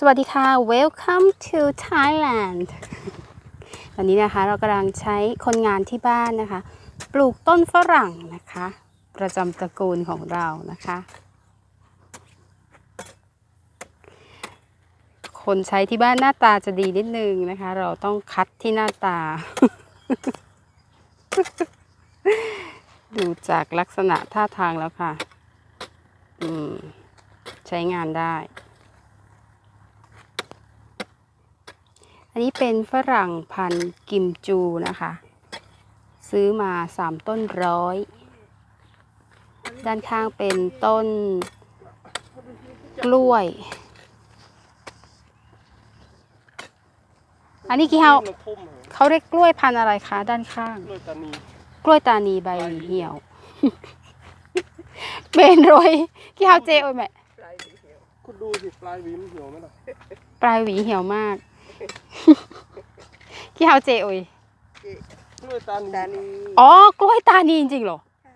สวัสดีค่ะ Welcome to Thailand วันนี้นะคะเรากำลังใช้คนงานที่บ้านนะคะ ปลูกต้นฝรั่งนะคะ ประจำตระกูลของเรานะคะ คนใช้ที่บ้านหน้าตาจะดีนิดนึงนะคะ เราต้องคัดที่หน้าตา ดูจากลักษณะท่าทางแล้วค่ะ อืม ใช้งานได้ อันนี้เป็นฝรั่งพันธุ์กิมจูนะคะ ซื้อมาสามต้นร้อย ด้านข้างเป็นต้นกล้วย อันนี้กี่เฮามันพุ่มเหรอเขาเรียกกล้วยพันธุ์อะไรคะ ด้านข้าง กล้วยตานีกล้วยตานีใบเหี่ยวเบนโรยกี่เฮาเจโอ้ยแม่คุณดูสิปลายหวีมันเหี่ยวไหมล่ะ ปลายหวีเหี่ยวมาก กี่เฮาเจโอ้ยกล้วยตานีตานีอ๋อกล้วยตานีจริงๆเหรอใช่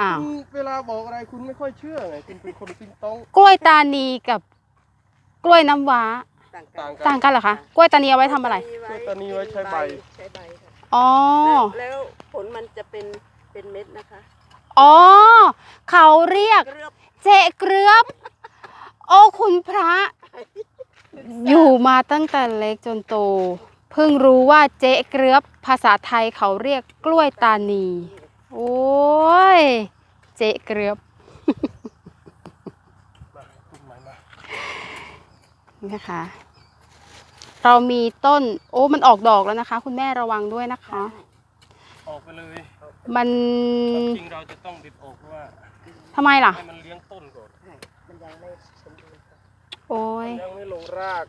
อ้าวคุณเวลาบอกอะไรคุณไม่ค่อยเชื่อไงคุณเป็นคนติ้งต้องกล้วยตานีกับกล้วยน้ำว้าต่างกันต่างกันเหรอคะกล้วยตานีเอาไว้ทำอะไรกล้วยตานีไว้ใช้ใบใช้ใบค่ะอ๋อแล้วแล้วผลมันจะเป็นเป็นเม็ดนะคะอ๋อเขาเรียกเกลือบเจ๊เกลือบ โอ้คุณพระ อยู่มาตั้งแต่เล็กจนโต เพิ่งรู้ว่าเจ๊เกลือบภาษาไทยเขาเรียกกล้วยตานี โอ้ย เจ๊เกลือบมาคุณหมายมานะคะ เรามีต้น โอ้มันออกดอกแล้วนะคะ คุณแม่ระวังด้วยนะคะ ออกไปเลยมันความจริงเราจะต้องดิดออกเพราะว่าทำไมล่ะให้มันเลี้ยงต้นก่อนใช่มันยังไม่สมบูรณ์ค่ะ โอ้ยยังไม่ลงราก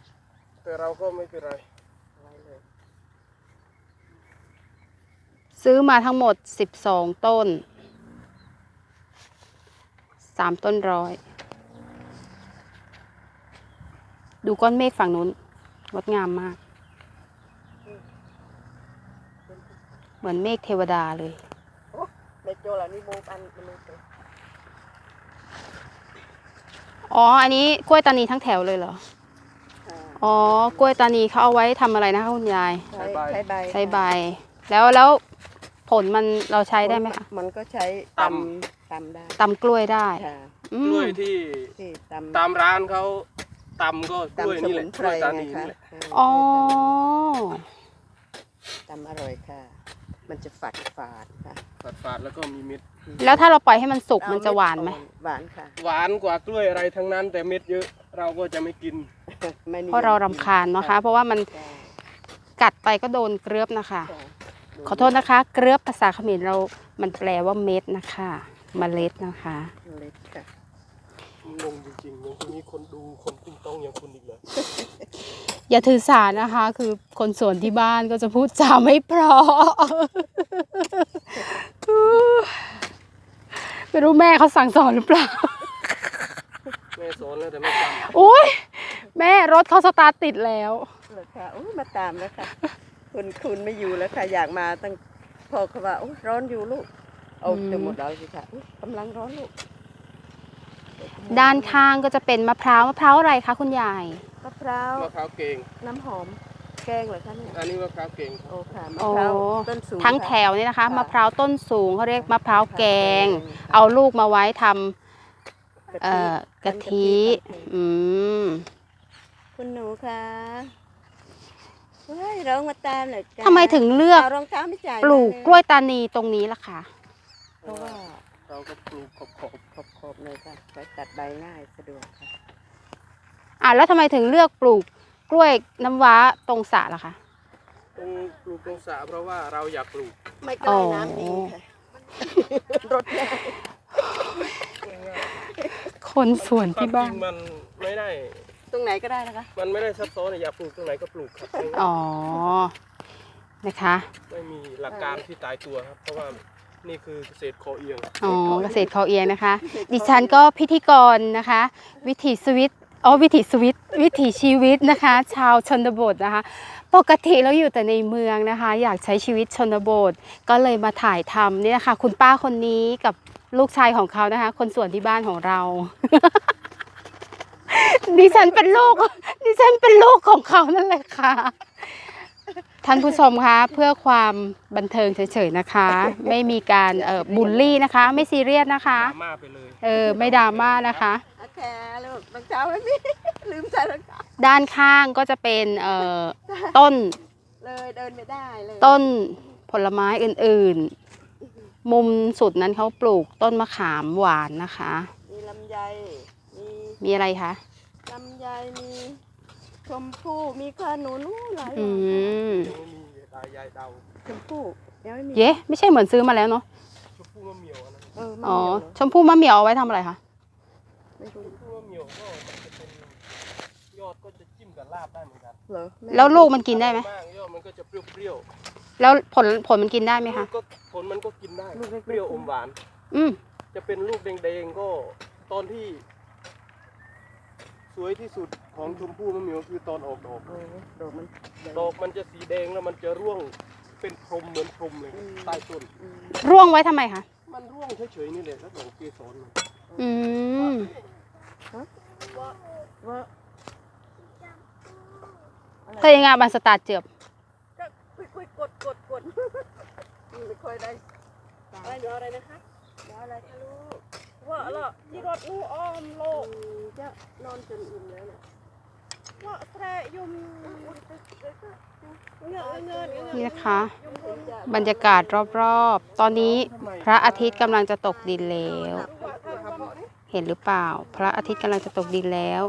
แต่เราก็ไม่เป็นไรไว้เลยซื้อมาทั้งหมด 12 ต้น 3 ต้นร้อย ดูก้อนเมฆฝั่งนู้นงดงามมาก เหมือนเมฆเทวดาเลยในโจเหล่านี้โมปันมันเลยตัว อ๋อ อันนี้กล้วยตานีทั้งแถวเลยเหรอค่ะอ๋อ กล้วยตานีเขาเอาไว้ทำอะไรนะคะคุณยาย ใช้ใช้ใบใช้ใบ แล้วแล้วผลมันเราใช้ได้ไหมคะมันก็ใช้ตำตำได้ตำกล้วยได้ค่ะอืกมล้วยที่ที่ตำตามร้านเขาตำก็กล้วยตำสนี่แหมุละนกไพล้รวยตาไงนีคะนี่แหละอ๋อ ตำอร่อยค่ะ มันจะฝาดฝาดๆค่ะฝาดๆแล้วก็มีเม็ด แล้วถ้าเราปล่อยให้มันสุกมันจะหวานไหมหวานค่ะ หวานกว่ากล้วยอะไรทั้งนั้น แต่เม็ดเยอะเราก็จะไม่กินไม่นิยมเพราะเรารำคาญนะคะ เพราะว่ามันใช่กัดไปก็โดนเกลือบนะคะค่ะขอโทษนะคะ เกลือบภาษาเขมรเรา มันแปลว่าเม็ดนะคะเมล็ดนะคะเล็กค่ะงงจริงๆยังมีคนดูคนติ้งต้องอย่างคุณอีกเลยอย่าถือสานะคะ คือคนสวนที่บ้านก็จะพูดจาไม่เพราะ ไม่รู้แม่เขาสั่งสอนหรือเปล่า แม่สอนแล้วแต่ไม่จำอุ้ยแม่รถเขาสตาร์ทติดแล้วเหรอคะโอ้ยมาตามแล้วค่ะ คุณคุณไม่อยู่แล้วค่ะ อยากมาตั้งพ่อเขาว่าโอ้ยร้อนอยู่ลูก เอาอืมจะหมดแล้วสิค่ะอุ๊ยกำลังร้อนลูกด้านข้างก็จะเป็นมะพร้าวมะพร้าวอะไรคะคุณยายมะพร้าวมะพร้าวเก่งน้ำหอม แกงเหรอคะเนี่ยอันนี้มะพร้าวเก่งโอ้ค่ะมะโอ้พร้าวต้นสูงทั้งค่ะแถวนี่นะคะค่ะมะพร้าวต้นสูงเขาเรียกมะพร้าวแกงแกงเอาลูกมาไว้ทำกะเอ่ทิอกะทิทำเองอืมคุณหนูคะเฮ้ยร้องมาตามหน่อยจ้าทำไมถึงเลือกเอารองเท้าไม่จ่ายปลูกมากล้วยตานีตรงนี้ล่ะคะเพราะว่าเราก็ปลูกขอบขอบขอบขอบๆเลยค่ะใช้ตัดใบง่ายสะดวกค่ะอะแล้วทำไมถึงเลือกปลูก กล้วยน้ำว้าตรงสระล่ะคะ ตรงปลูกตรงสระเพราะว่าเราอยากปลูกไม่ใกล้น้ำดีค่ะรถง่ายคนสวนที่บ้าควมจนริงมันไม่ได้ ตรงไหนก็ได้นะคะมันไม่ได้ซับซ้อนอยากปลูกตรงไหนก็ปลูกครับอ๋อ นะคะ ไม่มีหลักการที่ตายตัวครับ เพราะว่านี่คือเกษตรคอเอียงอ๋อ เกษตรเขาเอียงนะคะ ดิฉันก็พิธีกรนะคะ วิถีสวิต อ๋อวิถีสวิตวิถีชีวิตนะคะ ชาวชนบทนะคะ ปกติเราอยู่แต่ในเมืองนะคะ อยากใช้ชีวิตชนบท ก็เลยมาถ่ายทำเนี่ยนะคะคุณป้าคนนี้กับลูกชายของเขานะคะ คนสวนที่บ้านของเรา ดิฉันเป็นลูกดิฉันเป็นลูกของเขานั่นแหละค่ะท่านผู้ชมคะเพื่อความบันเทิงเฉยๆนะคะ ไม่มีการเอ่อบูลลี่นะคะ ไม่ซีเรียสนะคะ ดราม่าไปเลย เออไม่ดราม่านะคะ โอเคลูกรองเท้าไม่มีลืมใส่รองเท้าด้านข้างก็จะเป็นเอ่อต้นเลยเดินไม่ได้เลยต้นผลไม้อื่นๆ มุมสุดนั้นเขาปลูกต้นมะขามหวานนะคะ มีลำไยมีมีอะไรคะลำไยมีชมพู่มีขนุนอู้หลายออืย่างมยังไม่มีตายายเดาชมพู่ยังไม่มีเย้ไม่ใช่เหมือนซื้อมาแล้วเนาะชมพู่มะเหมียวอันนั้นเอออ๋อไม่ชมพู่มะเหมียวเอาไว้ทำอะไรคะไม่ชรู้ ก็มันจะเป็นยอดก็จะจิ้มกับลาบได้เหมือนกันเหรอไม่แล้วลูกมันกินได้ไหมมากยอดมันก็จะเปรี้ยวแล้วผลผลมันกินได้ไหมๆคะลูกก็ผลมันก็กินได้เปรี้ยวอมหวาน อืมจะเป็นลูกแดงๆก็ตอนที่ สวยที่สุดของชมพู่มะเหมียวคือตอนออกดอกโอ้ดอกมันใหญ่ดอกมันจะสีแดงแล้วมันจะร่วงเป็นพรมเหมือนพรมเลยครับใต้ต้น อืมร่วงไว้ทำไมคะมันร่วงเฉยๆนี่แหละแล้วดอกเกสรมันอืม ว่าถ้าอย่างงั้นบันสตาร์ทเจือบก็คุยคุยกดกดกดไม่ค่อยได้อะไรเดี๋ยวอะไรนะคะเดี๋ยวอะไรคะลูกว่าละที่รถงูอ้อมโลกจะนอนจนอิ่มแล้วเนี่ยว่าแทรยุมเงอะเงินเงินนี่นะคะ บรรยากาศรอบๆ ตอนนี้พระอาทิตย์กำลังจะตกดินแล้ว เห็นหรือเปล่า พระอาทิตย์กำลังจะตกดินแล้ว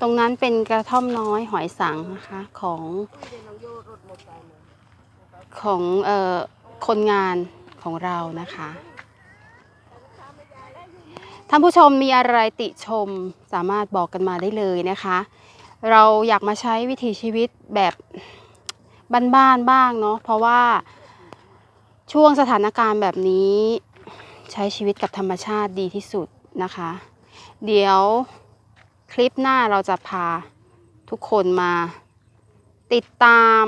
ตรงนั้นเป็นกระท่อมน้อยหอยสังนะคะของของเอ่อคนงานของเรานะคะท่านผู้ชมมีอะไรติชมสามารถบอกกันมาได้เลยนะคะ เราอยากมาใช้วิถีชีวิตแบบบ้านๆบ้างเนาะเพราะว่าช่วงสถานการณ์แบบนี้ใช้ชีวิตกับธรรมชาติดีที่สุด นะคะ เดี๋ยวคลิปหน้าเราจะพาทุกคนมาติดตาม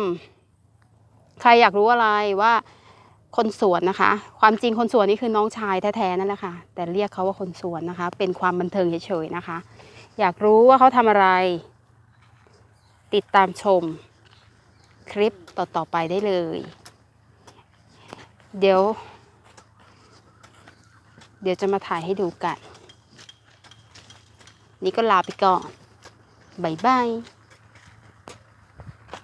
ใครอยากรู้อะไรว่าคนสวนนะคะ ความจริงคนสวนนี่คือน้องชายแท้ๆนั่นแหละค่ะ แต่เรียกเขาว่าคนสวนนะคะ เป็นความบันเทิงเฉยๆนะคะ อยากรู้ว่าเขาทำอะไร ติดตามชมคลิปต่อๆไปได้เลย เดี๋ยว เดี๋ยวจะมาถ่ายให้ดูกัน นี่ก็ลาไปก่อนบ๊ายบาย